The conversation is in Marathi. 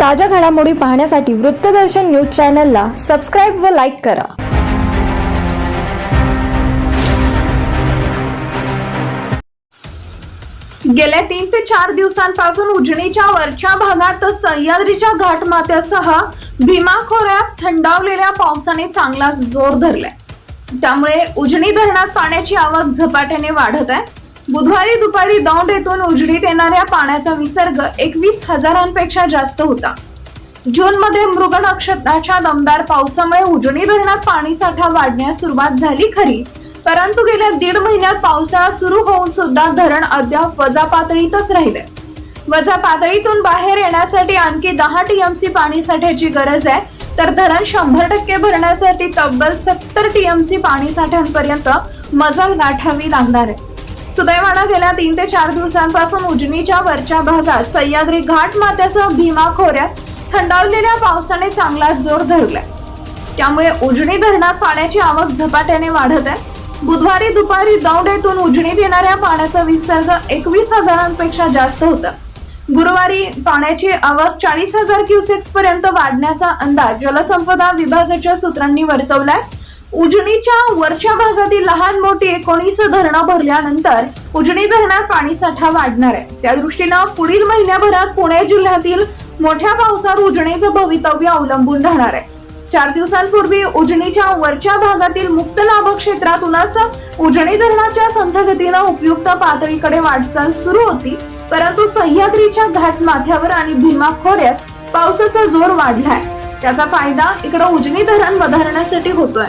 ताज्या घडामोडी पाहण्यासाठी वृत्तदर्शन न्यूज चॅनलला सबस्क्राईब व लाईक करा. गेल्या तीन ते चार दिवसांपासून उजनीच्या वरच्या भागात सह्याद्रीच्या घाटमात्यासह भीमा खोऱ्यात थंडावलेल्या पावसाने चांगलाच जोर धरलाय. त्यामुळे उजनी धरणात पाण्याची आवक झपाट्याने वाढत आहे. बुधवारी दुपारी दौंड येथून उजडीत येणाऱ्या पाण्याचा विसर्ग एकवीस हजारांपेक्षा जास्त होता. जूनमध्ये मृग नक्षत्राच्या दमदार पावसामुळे उजनी धरणात पाणी साठा वाढण्यास सुरुवात झाली खरी. परंतु गेल्या दीड महिन्यात पावसाळा सुरू होऊन सुद्धा धरण अद्याप वजा पातळीतच राहिले. वजा पातळीतून बाहेर येण्यासाठी आणखी दहा टीएमसी पाणी साठ्याची गरज आहे तर धरण शंभर टक्के भरण्यासाठी तब्बल सत्तर टीएमसी पाणी साठ्यांपर्यंत मजल गाठावी लागणार आहे. सुदैवानं गेल्या तीन ते चार दिवसांपासून उजनीच्या वरच्या भागात सह्याद्री घाट माथ्यासह भीमा खोऱ्यात थंडावलेल्या पावसाने चांगला जोर धरलाय. त्यामुळे उजनी धरणात पाण्याची आवक झपाट्याने वाढत आहे. बुधवारी दुपारी दौंड येथून उजनीत येणाऱ्या पाण्याचा विसर्ग एकवीस हजारांपेक्षा जास्त होता. गुरुवारी पाण्याची आवक चाळीस हजार क्युसेक्स पर्यंत वाढण्याचा अंदाज जलसंपदा विभागाच्या सूत्रांनी वर्तवलाय. उजनीच्या वरच्या भागातील लहान मोठी एकोणीस धरणं भरल्यानंतर उजनी धरणात पाणीसाठा वाढणार आहे. त्या दृष्टीनं पुढील महिन्याभरात पुणे जिल्ह्यातील मोठ्या पावसावर उजनीचं भवितव्य अवलंबून राहणार आहे. चार दिवसांपूर्वी उजनीच्या वरच्या भागातील मुक्त लाभ क्षेत्रातूनच उजनी धरणाच्या संथगतीनं उपयुक्त पातळीकडे वाटचाल सुरू होती परंतु सह्याद्रीच्या घाट माथ्यावर आणि भीमा खोऱ्यात पावसाचा जोर वाढलाय. त्याचा फायदा इकडे उजनी धरण वधारण्यासाठी होतोय.